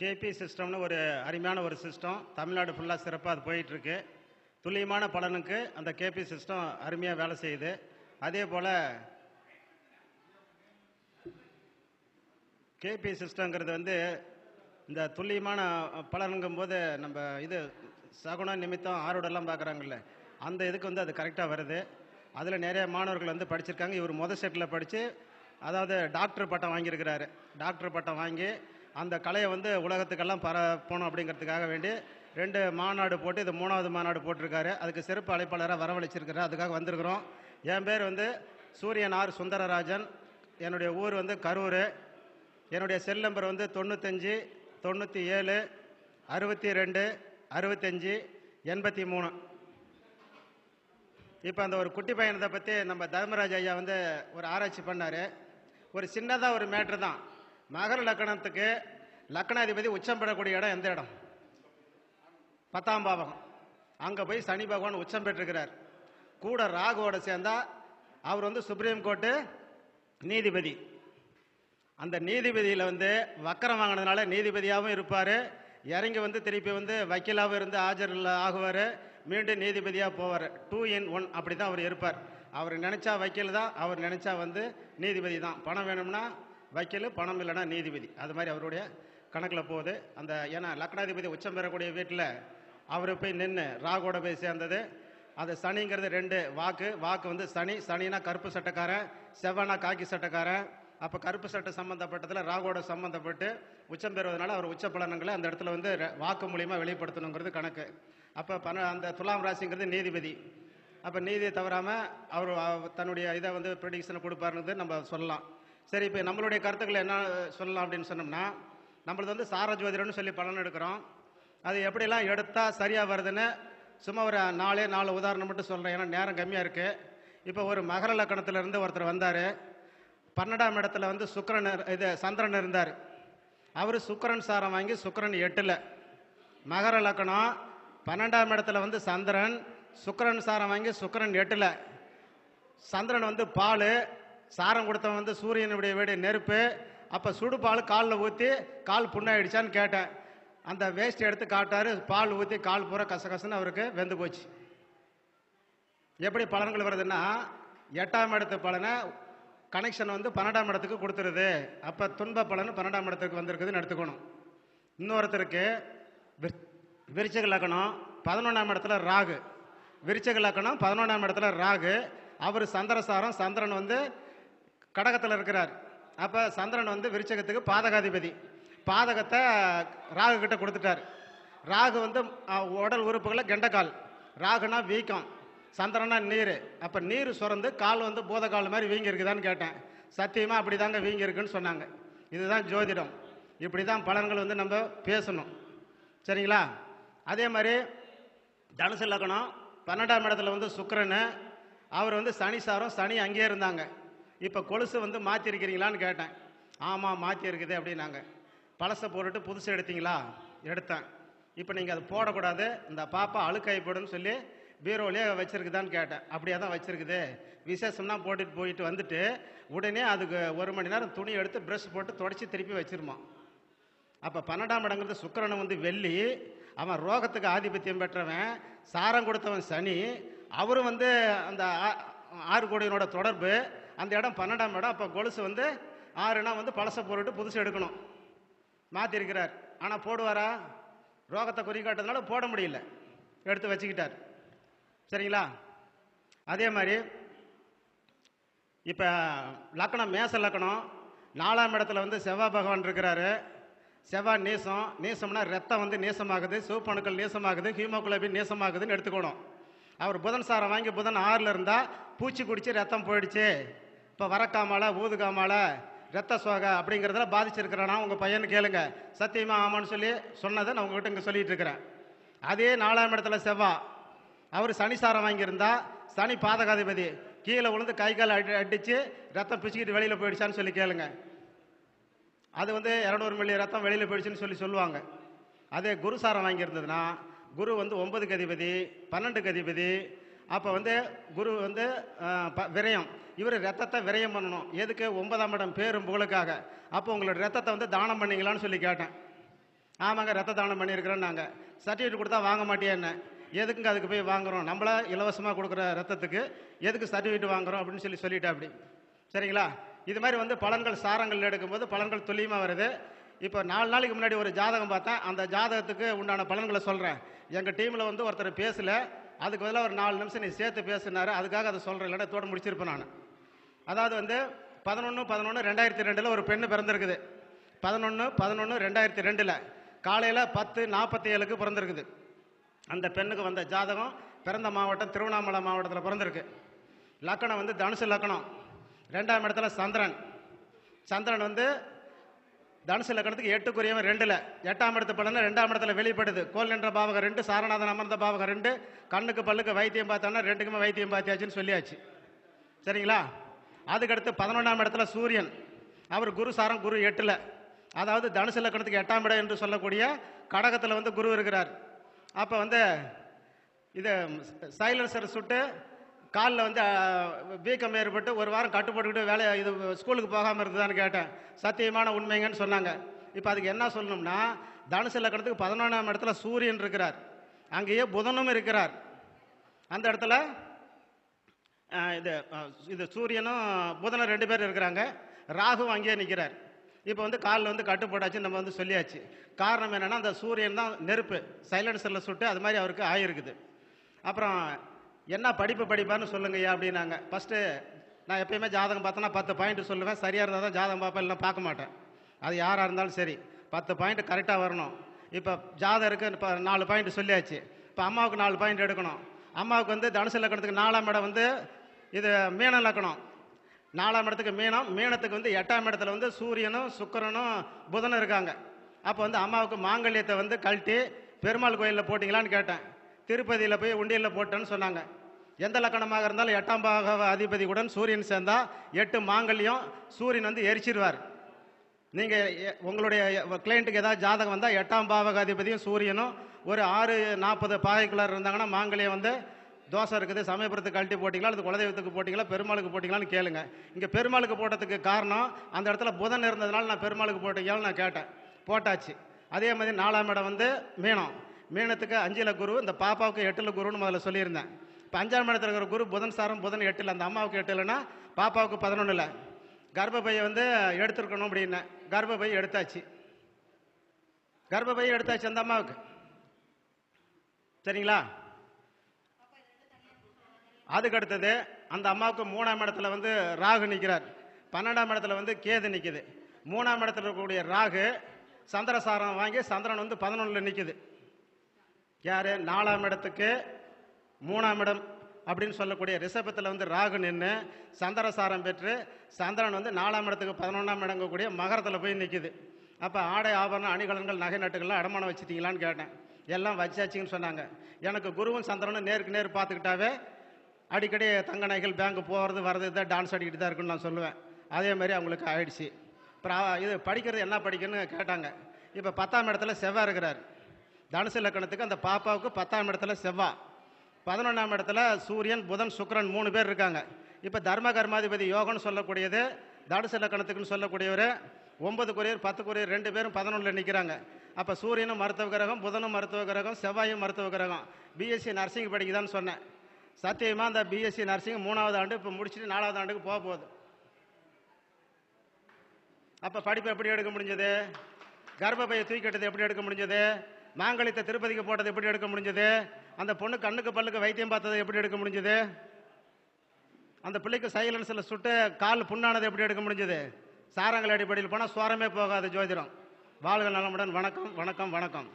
KP சிஸ்டம்னு ஒரு அருமையான ஒரு சிஸ்டம். தமிழ்நாடு ஃபுல்லாக சிறப்பாக அது போயிட்டுருக்கு. துல்லியமான பலனுக்கு அந்த கேபி சிஸ்டம் அருமையாக வேலை செய்யுது. அதே போல் கேபி சிஸ்டங்கிறது வந்து இந்த துல்லியமான பலனுங்கும் போது நம்ம இது சகுன நிமித்தம் ஆரோடெல்லாம் பார்க்குறாங்கல்ல அந்த இதுக்கு வந்து அது கரெக்டாக வருது. அதில் நிறைய மாணவர்கள் வந்து படிச்சிருக்காங்க. இவர் முத செட்டில் படித்து அதாவது டாக்டர் பட்டம் வாங்கியிருக்கிறாரு. டாக்டர் பட்டம் வாங்கி அந்த கலையை வந்து உலகத்துக்கெல்லாம் பரப்பணும் அப்படிங்கிறதுக்காக வேண்டி ரெண்டு மாநாடு போட்டு இது மூணாவது மாநாடு போட்டிருக்காரு. அதுக்கு சிறப்பு அழைப்பாளராக வரவழைச்சிருக்கிறார். அதுக்காக வந்திருக்கிறோம். என் பேர் வந்து சூரியன் ஆர். சுந்தரராஜன். என்னுடைய ஊர் வந்து கரூர். என்னுடைய செல் நம்பர் வந்து தொண்ணூத்தஞ்சு தொண்ணூற்றி ஏழு அறுபத்தி ரெண்டு அறுபத்தஞ்சி எண்பத்தி மூணு இப்போ அந்த ஒரு குட்டி பையனத்தை பற்றி நம்ம தர்மராஜ் ஐயா வந்து ஒரு ஆராய்ச்சி பண்ணார். ஒரு சின்னதாக ஒரு மேட்ரு தான். மகர லக்கணத்துக்கு லக்கணாதிபதி உச்சம் பெறக்கூடிய இடம் எந்த இடம்? பத்தாம் பாவகம். அங்கே போய் சனி பகவான் உச்சம் பெற்றிருக்கிறார். கூட ராகுவோட சேர்ந்தா அவர் வந்து சுப்ரீம் கோர்ட்டு நீதிபதி. அந்த நீதிபதியில் வந்து வக்கரம் வாங்கினதுனால நீதிபதியாகவும் இருப்பார். இறங்கி வந்து திருப்பி வந்து வக்கீலாகவும் இருந்து ஆஜரில் ஆகுவார். மீண்டும் நீதிபதியாக போவார். டூ இன் ஒன் அப்படி தான் அவர் இருப்பார். அவர் நினச்சா வக்கீல் தான் அவர் நினச்சா வந்து நீதிபதி தான். பணம் வேணும்னா வக்கீல் பணம் இல்லைன்னா நீதிபதி. அது மாதிரி அவருடைய கணக்கில் போகுது. அந்த ஏன்னா லக்னாதிபதி உச்சம் பெறக்கூடிய வீட்டில் அவர் போய் நின்று ராகோட போய் சேர்ந்தது. அது சனிங்கிறது ரெண்டு வாக்கு. வாக்கு வந்து சனி. சனினா கருப்பு சட்டைக்காரன் செவ்வனா காக்கி சட்டைக்காரன். அப்போ கருப்பு சட்டை சம்மந்தப்பட்டதில் ராகோட சம்மந்தப்பட்டு உச்சம் பெறுவதனால அவர் உச்ச பலனங்களை அந்த இடத்துல வந்து வாக்கு மூலியமாக வெளிப்படுத்தணுங்கிறது கணக்கு. அப்போ பண அந்த துலாம் ராசிங்கிறது நீதிபதி. அப்போ நீதியை தவறாமல் அவர் அவ- தன்னுடைய இதை வந்து ப்ரெடிக்ஷனை கொடுப்பாருங்கிறது நம்ம சொல்லலாம். சரி இப்போ நம்மளுடைய கருத்துக்களை என்ன சொல்லலாம் அப்படின்னு சொன்னோம்னா நம்மளது வந்து சார ஜோதிடம்னு சொல்லி பலன் எடுக்கிறோம். அது எப்படிலாம் எடுத்தால் சரியாக வருதுன்னு சும்மா ஒரு நாலே நாலு உதாரணம் மட்டும் சொல்கிறேன் ஏன்னா நேரம் கம்மியாக இருக்குது இப்போ ஒரு மகர லக்கணத்துல இருந்து ஒருத்தர் வந்தார். பன்னெண்டாம் இடத்துல வந்து சுக்கரன் இது சந்திரன் இருந்தார். அவர் சுக்கரன் சாரம் வாங்கி சுக்கரன் எட்டில். மகர லக்கணம் பன்னெண்டாம் இடத்துல வந்து சந்திரன் சுக்கரன் சாரம் வாங்கி சுக்கரன் எட்டில். சந்திரன் வந்து பால் சாரம் கொடுத்தவன் வந்து சூரியனுடைய வீடு நெருப்பு. அப்போ சுடு பால் காலில் ஊற்றி கால் புண்ணாயிடுச்சான்னு கேட்டேன். அந்த வேஸ்ட் எடுத்து காட்டாரு பால் ஊற்றி கால் பூரா கசகசன்னு அவருக்கு வெந்து போச்சு. எப்படி பலன்கள் வருதுன்னா எட்டாம் இடத்து பலனை கனெக்ஷன் வந்து பன்னெண்டாம் இடத்துக்கு கொடுத்துருது. அப்போ துன்ப பலன் பன்னெண்டாம் இடத்துக்கு வந்திருக்குதுன்னு எடுத்துக்கணும். இன்னொருத்தருக்கு விர்- லக்கணம் பதினொன்றாம் இடத்துல ராகு. விருச்சிக லக்கணம் பதினொன்றாம் இடத்துல ராகு. அவர் சந்திரசாரம் சந்திரன் வந்து கடகத்தில் இருக்கிறார். அப்போ சந்திரன் வந்து விருச்சகத்துக்கு பாதகாதிபதி. பாதகத்தை ராகு கிட்ட கொடுத்துட்டார். ராகு வந்து உடல் உறுப்புகளை கெண்டக்கால். ராகுனா வீக்கம். சந்திரனா நீர். அப்போ நீர் சுரந்து கால் வந்து பூதக்கால் மாதிரி வீங்கி இருக்குதான்னு கேட்டேன். சத்தியமாக அப்படி தாங்க வீங்கி இருக்குன்னு சொன்னாங்க. இதுதான் ஜோதிடம். இப்படி தான் பலன்கள் வந்து நம்ம பேசணும். சரிங்களா? அதே மாதிரி தனுசு லக்னம் பன்னெண்டாம் இடத்துல வந்து சுக்கரன். அவர் வந்து சனி சாரம் சனி அங்கேயே இருந்தாங்க. இப்போ கொலுசு வந்து மாற்றிருக்கிறீங்களான்னு கேட்டேன். ஆமாம் மாற்றி இருக்குது அப்படின்னாங்க. பழசை போட்டுட்டு புதுசு எடுத்தீங்களா? எடுத்தேன். இப்போ நீங்கள் அதை போடக்கூடாது. இந்த பாப்பா அழுக்காய் போடுன்னு சொல்லி பீரோலேயே வச்சுருக்குதான்னு கேட்டேன். அப்படியே தான் வச்சுருக்குது. விசேஷம்னா போட்டுட்டு போயிட்டு வந்துட்டு உடனே அதுக்கு ஒரு மணி நேரம் துணி எடுத்து ப்ரெஷ் போட்டு தொடச்சி திருப்பி வச்சிருமா அப்போ பன்னெண்டாம் இடங்கிறது சுக்கிரனை வந்து வெள்ளி. அவன் ரோகத்துக்கு ஆதிபத்தியம் பெற்றவன். சாரம் கொடுத்தவன் சனி. அவரும் வந்து அந்த ஆ- ஆறு கோடியினோட தொடர்பு. அந்த இடம் பன்னெண்டாம் இடம். அப்போ கொலுசு வந்து ஆறுனா வந்து பழசை போட்டுட்டு புதுசு எடுக்கணும். மாற்றிருக்கிறார் ஆனால் போடுவாரா? ரோகத்தை குறிக்காட்டதுனால போட முடியல. எடுத்து வச்சுக்கிட்டார். சரிங்களா? அதே மாதிரி இப்போ லக்கணம் மேச லக்கணம். நாலாம் இடத்துல வந்து செவ்வாய் பகவான் இருக்கிறாரு. செவ்வாய் நீசம். நீசம்னா ரத்தம் வந்து நீசமாகுது. சிவப்பணுக்கள் நீசமாகுது. ஹீமோகுளோபின் நீசமாகுதுன்னு எடுத்துக்கணும். அவர் புதன் சாரம் வாங்கி புதன் ஆறில் இருந்தால் பூச்சி குடித்து ரத்தம் போயிடுச்சு. இப்போ வரக்காமலை ஊதுகாமால ரத்த சோகை அப்படிங்கிறதுல பாதிச்சிருக்கிறானா. உங்கள் பையனு கேளுங்க. சத்தியமாக ஆமான்னு சொல்லி சொன்னதை நான் உங்ககிட்ட இங்கே சொல்லிகிட்டு இருக்கிறேன். அதே நாலாம் இடத்துல செவ்வா. அவர் சனி சாரம் வாங்கியிருந்தா சனி பாதகாதிபதி. கீழே விழுந்து கை கால் அடி அடித்து ரத்தம் பிச்சுக்கிட்டு வெளியில் போயிடுச்சான்னு சொல்லி கேளுங்க. அது வந்து இரநூறு மில்லி ரத்தம் வெளியில் போயிடுச்சுன்னு சொல்லி சொல்லுவாங்க. அதே குரு சாரம் வாங்கியிருந்ததுன்னா குரு வந்து ஒன்பதுக்கு அதிபதி பன்னெண்டுக்கு அதிபதி. அப்போ வந்து குரு வந்து ப- விரயம். இவர் ரத்தத்தை விரயம் பண்ணணும். எதுக்கு? ஒன்பதாம் இடம் பேரும் புகழுக்காக. அப்போ உங்களோட ரத்தத்தை வந்து தானம் பண்ணீங்களான்னு சொல்லி கேட்டேன். ஆமாங்க ரத்த தானம் பண்ணியிருக்கிறோம் நாங்கள் சர்டிஃபிகேட் கொடுத்தா வாங்க மாட்டேன்னு எதுக்குங்க அதுக்கு போய் வாங்குறோம்? நம்மளா இலவசமாக கொடுக்குற ரத்தத்துக்கு எதுக்கு சர்டிஃபிகேட் வாங்குறோம் அப்படின்னு சொல்லி சொல்லிட்டேன் அப்படி. சரிங்களா? இது மாதிரி வந்து பலன்கள் சாரங்கள் எடுக்கும்போது பலன்கள் துல்லியமாக வருது. இப்போ நாலு நாளைக்கு முன்னாடி ஒரு ஜாதகம் பார்த்தேன். அந்த ஜாதகத்துக்கு உண்டான பலன்களை சொல்கிறேன் எங்கள் டீமில் வந்து ஒருத்தர் பேசல. அதுக்கு பதிலாக ஒரு நாலு நிமிஷம் நீ சேர்த்து பேசினார். அதுக்காக அதை சொல்கிறேன் இல்லைன்னா தோட முடிச்சிருப்பேன் நான். அதாவது வந்து பதினொன்று பதினொன்று ரெண்டாயிரத்தி ரெண்டில் ஒரு பெண்ணு பிறந்திருக்குது. பதினொன்று பதினொன்று ரெண்டாயிரத்தி ரெண்டில் காலையில் பத்து நாற்பத்தி ஏழுக்கு பிறந்திருக்குது. அந்த பெண்ணுக்கு வந்த ஜாதகம் பிறந்த மாவட்டம் திருவண்ணாமலை மாவட்டத்தில் பிறந்திருக்கு. லக்கணம் வந்து தனுசு லக்கணம். ரெண்டாம் இடத்துல சந்திரன். சந்திரன் வந்து தனுசு லக்கணத்துக்கு எட்டுக்குரியவன் ரெண்டில். எட்டாம் இடத்து பலன் ரெண்டாம் இடத்துல வெளிப்படுது. கோல் என்ற பாவகம் ரெண்டு சாரநாதன் அமர்ந்த பாவகம் ரெண்டு கண்ணுக்கு பல்லுக்கு வைத்தியம் பார்த்தோன்னா ரெண்டுக்குமே வைத்தியம் பார்த்தியாச்சுன்னு சொல்லியாச்சு. சரிங்களா? அதுக்கடுத்து பதினொன்றாம் இடத்துல சூரியன். அவர் குரு சாரம் குரு எட்டில். அதாவது தனுசு லக்கணத்துக்கு எட்டாம் இடம் என்று சொல்லக்கூடிய கடகத்தில் வந்து குரு இருக்கிறார். அப்போ வந்து இது சைலன்சர் சுட்டு காலில் வந்து வீக்கம் ஏற்பட்டு ஒரு வாரம் கட்டுப்பட்டுக்கிட்டு வேலை வேலையை இது ஸ்கூலுக்கு போகாமல் இருந்ததான்னு கேட்டேன். சத்தியமான உண்மைங்கன்னு சொன்னாங்க. இப்போ அதுக்கு என்ன சொல்லணும்னா தனுசு லக்கணத்துக்கு பதினொன்றாம் இடத்துல சூரியன் இருக்கிறார். அங்கேயே புதனும் இருக்கிறார். அந்த இடத்துல இது இது சூரியனும் புதனும் ரெண்டு பேர் இருக்கிறாங்க. ராகுவும் அங்கேயே நிற்கிறார் இப்போ வந்து காலில் வந்து கட்டு நம்ம வந்து சொல்லியாச்சு. காரணம் என்னென்னா அந்த சூரியன் தான் நெருப்பு. சைலன்சரில் சுட்டு அது மாதிரி அவருக்கு ஆயிருக்குது. அப்புறம் என்ன படிப்பு படிப்பான்னு சொல்லுங்கய்யா அப்படின்னாங்க. ஃபஸ்ட்டு நான் எப்பயுமே ஜாதகம் பார்த்தோன்னா பத்து பாயிண்ட் சொல்லுவேன். சரியாக இருந்தால் தான் ஜாதகம் பார்ப்பேன் இல்லை பார்க்க மாட்டேன். அது யாராக இருந்தாலும் சரி. பத்து பாயிண்ட் கரெக்டாக வரணும். இப்போ ஜாதகம் இருக்குது இப்போ நாலு பாயிண்ட் சொல்லியாச்சு. இப்போ அம்மாவுக்கு நாலு பாயிண்ட் எடுக்கணும். அம்மாவுக்கு வந்து தனுசு லக்கணத்துக்கு நாலாம் இடம் வந்து இது மீன லக்கணம். நாலாம் இடத்துக்கு மீனம் மீனத்துக்கு வந்து எட்டாம் இடத்துல வந்து சூரியனும் சுக்கரனும் புதனும் இருக்காங்க. அப்போ வந்து அம்மாவுக்கு மாங்கல்யத்தை வந்து கழட்டி பெருமாள் கோயிலில் போட்டிங்களான்னு கேட்டேன். திருப்பதியில் போய் உண்டியலில் போட்டேன்னு சொன்னாங்க. எந்த லக்கணமாக இருந்தாலும் எட்டாம் பாக அதிபதி கூட சூரியன் சேர்ந்தால் எட்டு மாங்கல்யம் சூரியன் வந்து எரிச்சிருவார். நீங்கள் உங்களுடைய கிளைண்ட்டுக்கு ஏதாவது ஜாதகம் வந்தால் எட்டாம் பாவகாதிபதியும் சூரியனும் ஒரு ஆறு நாற்பது பாகைக்குள்ளார் இருந்தாங்கன்னா மாங்கல்யம் வந்து தோசை இருக்குது சமயபுரத்துக்கு கழட்டி போட்டிங்களா அல்லது குலதெய்வத்துக்கு போட்டிங்களா பெருமாளுக்கு போட்டிங்களான்னு கேளுங்க. இங்கே பெருமாளுக்கு போட்டதுக்கு காரணம் அந்த இடத்துல புதன் இருந்ததுனால நான் பெருமாளுக்கு போட்டீங்களான்னு நான் கேட்டேன். போட்டாச்சு. அதே மாதிரி நாலாம் இடம் வந்து மீனம். மீனத்துக்கு அஞ்சில் குரு இந்த பாப்பாவுக்கு எட்டில் குருன்னு முதல்ல சொல்லியிருந்தேன். இப்போ அஞ்சாம் இடத்துல இருக்கிற குரு புதன் சாரம் புதன் எட்டில் அந்த அம்மாவுக்கு எட்டில்னா பாப்பாவுக்கு பதினொன்றில் கர்ப்பப்பையை வந்து எடுத்துருக்கணும் அப்படின்னேன் கர்ப்பப்பை எடுத்தாச்சு. கர்ப்பப்பை எடுத்தாச்சு அந்த அம்மாவுக்கு. சரிங்களா? அதுக்கு அடுத்தது அந்த அம்மாவுக்கு மூணாம் இடத்துல வந்து ராகு நிற்கிறார் பன்னெண்டாம் இடத்துல வந்து கேது நிற்குது மூணாம் இடத்துல இருக்கக்கூடிய ராகு சந்திரசாரம் வாங்கி சந்திரன் வந்து பதினொன்றில் நிற்குது யார்? நாலாம் இடத்துக்கு மூணாம் இடம் அப்படின்னு சொல்லக்கூடிய ரிஷபத்தில் வந்து ராகு நின்று சந்திரசாரம் பெற்று சந்திரன் வந்து நாலாம் இடத்துக்கு பதினொன்றாம் இடங்கக்கூடிய மகரத்தில் போய் நிற்குது அப்போ ஆடை ஆபரணம் அணிகலன்கள் நகை நட்டுகள்லாம் அடமானம் வச்சுட்டீங்களான்னு கேட்டேன். எல்லாம் வச்சாச்சிங்கன்னு சொன்னாங்க. எனக்கு குருவும் சந்திரனும் நேருக்கு நேர் பார்த்துக்கிட்டாவே அடிக்கடி தங்க நகைகள் பேங்க் போகிறது வர்றது தான் டான்ஸ் ஆடிக்கிட்டு தான் இருக்குன்னு நான் சொல்லுவேன். அதே மாதிரி அவங்களுக்கு ஆயிடுச்சு. அப்புறம் இது படிக்கிறது என்ன படிக்கணும்னு கேட்டாங்க. இப்போ பத்தாம் இடத்துல செவ்வாய் இருக்கிறார். தனுசு லக்கணத்துக்கு அந்த பாப்பாவுக்கு பத்தாம் இடத்துல செவ்வாய் பதினொன்றாம் இடத்துல சூரியன் புதன் சுக்கிரன் மூணு பேர் இருக்காங்க. இப்போ தர்ம கர்மாதிபதி யோகம்னு சொல்லக்கூடியது தனுசு லக்கணத்துக்குன்னு சொல்லக்கூடியவர் ஒன்பது குரியர் பத்து குரியர் ரெண்டு பேரும் பதினொன்றில் நிற்கிறாங்க அப்போ சூரியனும் மருத்துவ கிரகம் புதனும் மருத்துவ கிரகம் செவ்வாயும் மருத்துவ கிரகம். பிஎஸ்சி நர்சிங் படிக்குதான்னு சொன்னேன். சத்தியமாக அந்த பிஎஸ்சி நர்சிங் மூணாவது ஆண்டு இப்போ முடிச்சுட்டு நாலாவது ஆண்டுக்கு போக போகுது. அப்போ படிப்பு எப்படி எடுக்க முடிஞ்சது? கர்ப்பப்பையை தூக்கிட்டது எப்படி எடுக்க முடிஞ்சது? மாங்கலியத்தை திருப்பதிக்கு போட்டது எப்படி எடுக்க முடிஞ்சது? அந்த பொண்ணு கண்ணுக்கு பல்லுக்கு வைத்தியம் பார்த்ததை எப்படி எடுக்க முடிஞ்சது? அந்த பிள்ளைக்கு சைலன்ஸில் சுட்டு கால் புண்ணானதை எப்படி எடுக்க முடிஞ்சது? சாரங்கள் அடிப்படையில் போனால் சுவாரமே போகாது ஜோதிடம். வாழ்க நலமுடன். வணக்கம் வணக்கம் வணக்கம்.